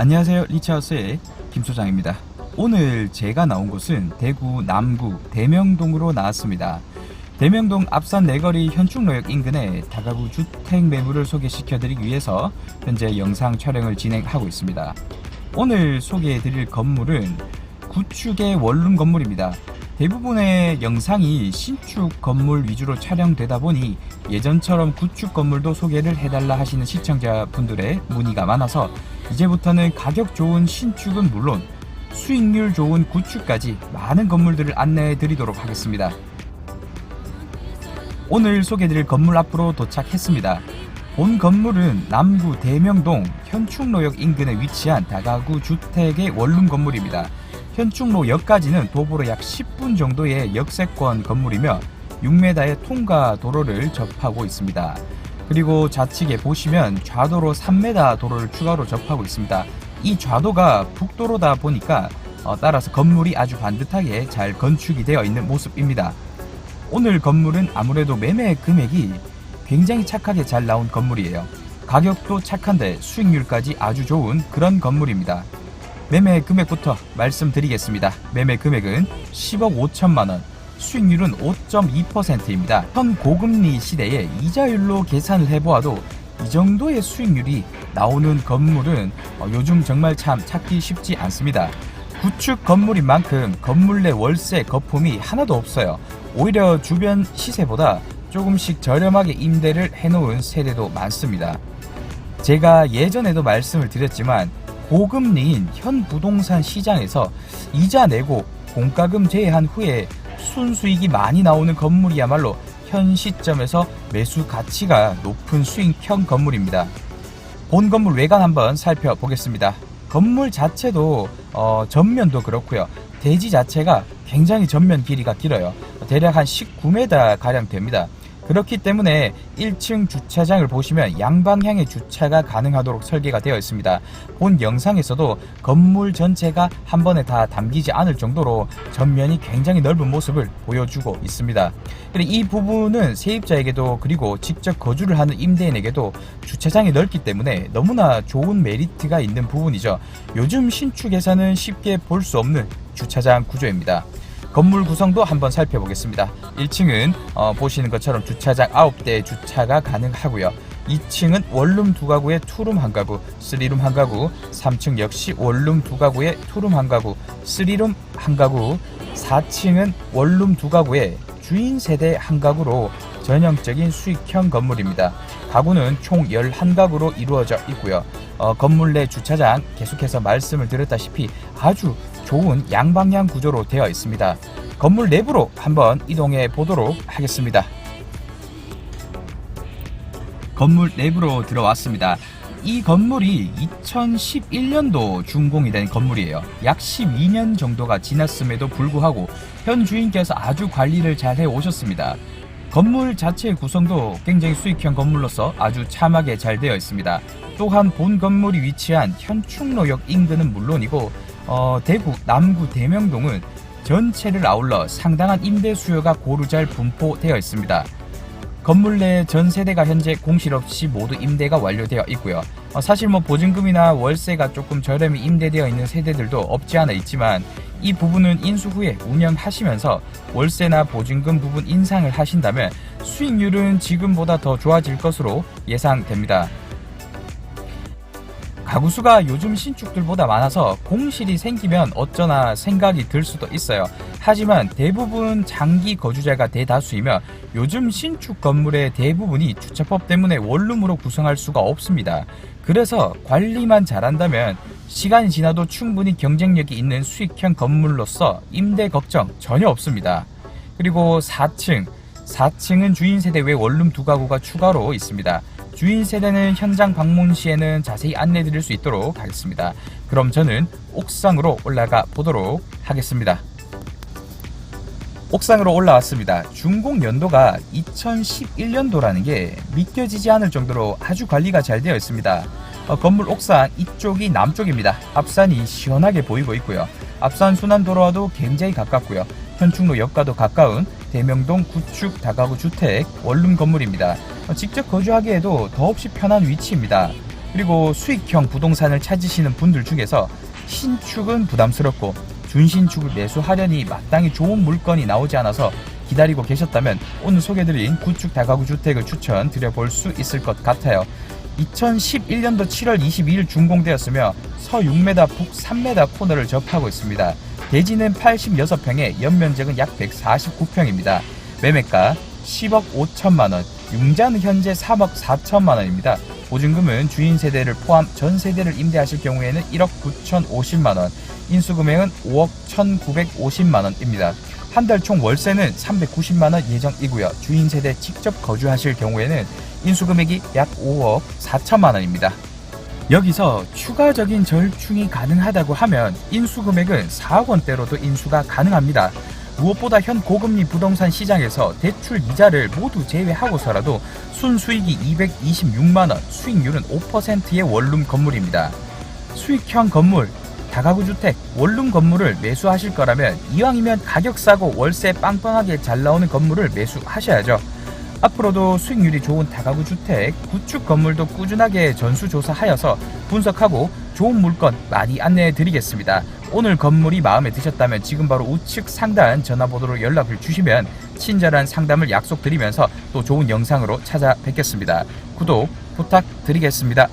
안녕하세요 리차우스의 김 소장입니다. 오늘 제가 나온 곳은 대구 남구 대명동으로 나왔습니다. 대명동 앞산 내거리 현충로역 인근의 다가구 주택 매물을 소개시켜 드리기 위해서 현재 영상 촬영을 진행하고 있습니다. 오늘 소개해 드릴 건물은 구축의 원룸 건물입니다. 대부분의 영상이 신축 건물 위주로 촬영되다 보니 예전처럼 구축 건물도 소개를 해달라 하시는 시청자분들의 문의가 많아서 이제부터는 가격 좋은 신축은 물론 수익률 좋은 구축까지 많은 건물들을 안내해 드리도록 하겠습니다. 오늘 소개드릴 건물 앞으로 도착했습니다. 본 건물은 남구 대명동 현충로역 인근에 위치한 다가구 주택의 원룸 건물입니다. 현충로역까지는 도보로 약 10분 정도의 역세권 건물이며 6m의 통과 도로를 접하고 있습니다. 그리고 좌측에 보시면 좌도로 3m 도로를 추가로 접하고 있습니다. 이 좌도가 북도로다 보니까 어, 따라서 건물이 아주 반듯하게 잘 건축이 되어 있는 모습입니다. 오늘 건물은 아무래도 매매 금액이 굉장히 착하게 잘 나온 건물이에요. 가격도 착한데 수익률까지 아주 좋은 그런 건물입니다. 매매 금액부터 말씀드리겠습니다. 매매 금액은 10억 5천만 원, 수익률은 5.2%입니다. 현 고금리 시대에 이자율로 계산을 해보아도 이 정도의 수익률이 나오는 건물은 어, 요즘 정말 참 찾기 쉽지 않습니다. 구축 건물인 만큼 건물 내 월세 거품이 하나도 없어요. 오히려 주변 시세보다 조금씩 저렴하게 임대를 해놓은 세대도 많습니다. 제가 예전에도 말씀을 드렸지만 고금리인 현 부동산 시장에서 이자 내고 공과금 제외한 후에 순수익이 많이 나오는 건물이야말로 현 시점에서 매수 가치가 높은 수익형 건물입니다. 본 건물 외관 한번 살펴보겠습니다. 건물 자체도 어, 전면도 그렇고요. 대지 자체가 굉장히 전면 길이가 길어요. 대략 한 19m 가량 됩니다. 그렇기 때문에 1층 주차장을 보시면 양방향의 주차가 가능하도록 설계가 되어 있습니다. 본 영상에서도 건물 전체가 한 번에 다 담기지 않을 정도로 전면이 굉장히 넓은 모습을 보여주고 있습니다. 이 부분은 세입자에게도 그리고 직접 거주를 하는 임대인에게도 주차장이 넓기 때문에 너무나 좋은 메리트가 있는 부분이죠. 요즘 신축에서는 쉽게 볼 수 없는 주차장 구조입니다. 건물 구성도 한번 살펴보겠습니다. 1층은 어, 보시는 것처럼 주차장 9대 주차가 가능하고요. 2층은 원룸 두 가구에 투룸 한 가구, 쓰리룸 한 가구, 3층 역시 원룸 두 가구에 투룸 한 가구, 쓰리룸 한 가구, 4층은 원룸 두 가구에 주인 세대 한 가구로 전형적인 수익형 건물입니다. 가구는 총 11가구로 이루어져 있고요. 어, 건물 내 주차장 계속해서 말씀을 드렸다시피 아주 좋은 양방향 구조로 되어 있습니다. 건물 내부로 한번 이동해 보도록 하겠습니다. 건물 내부로 들어왔습니다. 이 건물이 2011년도 준공이 된 건물이에요. 약 12년 정도가 지났음에도 불구하고 현 주인께서 아주 관리를 잘 해 오셨습니다. 건물 자체의 구성도 굉장히 수익형 건물로서 아주 참하게 잘 되어 있습니다. 또한 본 건물이 위치한 현충로역 인근은 물론이고 어, 대구 남구 대명동은 전체를 아울러 상당한 임대 수요가 고루 잘 분포되어 있습니다. 건물 내 전 세대가 현재 공실 없이 모두 임대가 완료되어 있고요. 어, 사실 뭐 보증금이나 월세가 조금 저렴히 임대되어 있는 세대들도 없지 않아 있지만 이 부분은 인수 후에 운영하시면서 월세나 보증금 부분 인상을 하신다면 수익률은 지금보다 더 좋아질 것으로 예상됩니다. 가구 수가 요즘 신축들보다 많아서 공실이 생기면 어쩌나 생각이 들 수도 있어요. 하지만 대부분 장기 거주자가 대다수이며 요즘 신축 건물의 대부분이 주차법 때문에 원룸으로 구성할 수가 없습니다. 그래서 관리만 잘한다면 시간이 지나도 충분히 경쟁력이 있는 수익형 건물로서 임대 걱정 전혀 없습니다. 그리고 4층, 4층은 주인 세대 외 원룸 두 가구가 추가로 있습니다. 주인 세대는 현장 방문 시에는 자세히 안내 드릴 수 있도록 하겠습니다. 그럼 저는 옥상으로 올라가 보도록 하겠습니다. 옥상으로 올라왔습니다. 준공 연도가 2011년도라는 게 믿겨지지 않을 정도로 아주 관리가 잘 되어 있습니다. 어, 건물 옥상 이쪽이 남쪽입니다. 앞산이 시원하게 보이고 있고요. 앞산 순환도로와도 굉장히 가깝고요. 현충로역과도 가까운 대명동 구축 다가구 주택 원룸 건물입니다. 어, 직접 거주하기에도 더없이 편한 위치입니다. 그리고 수익형 부동산을 찾으시는 분들 중에서 신축은 부담스럽고 준신축을 매수하려니 마땅히 좋은 물건이 나오지 않아서 기다리고 계셨다면 오늘 소개드린 구축 다가구 주택을 추천드려 볼 수 있을 것 같아요. 2011년도 7월 22일 준공되었으며 서 6m, 북 3m 코너를 접하고 있습니다. 대지는 86평에 연면적은 약 149평입니다. 매매가 10억 5천만 원, 융자는 현재 3억 4천만 원입니다. 보증금은 주인 세대를 포함 전 세대를 임대하실 경우에는 1억 9,050만 원, 인수금액은 5억 1,950만 원입니다. 한 달 총 월세는 390만 원 예정이고요. 주인 세대 직접 거주하실 경우에는 인수금액이 약 5억 4천만 원입니다. 여기서 추가적인 절충이 가능하다고 하면 인수 금액은 4억 원대로도 인수가 가능합니다. 무엇보다 현 고금리 부동산 시장에서 대출 이자를 모두 제외하고서라도 순수익이 226만 원, 수익률은 5%의 원룸 건물입니다. 수익형 건물, 다가구 주택, 원룸 건물을 매수하실 거라면 이왕이면 가격 싸고 월세 빵빵하게 잘 나오는 건물을 매수하셔야죠. 앞으로도 수익률이 좋은 다가구 주택, 구축 건물도 꾸준하게 전수조사하여서 분석하고 좋은 물건 많이 안내해 드리겠습니다. 오늘 건물이 마음에 드셨다면 지금 바로 우측 상단 전화번호로 연락을 주시면 친절한 상담을 약속드리면서 또 좋은 영상으로 찾아뵙겠습니다. 구독 부탁드리겠습니다.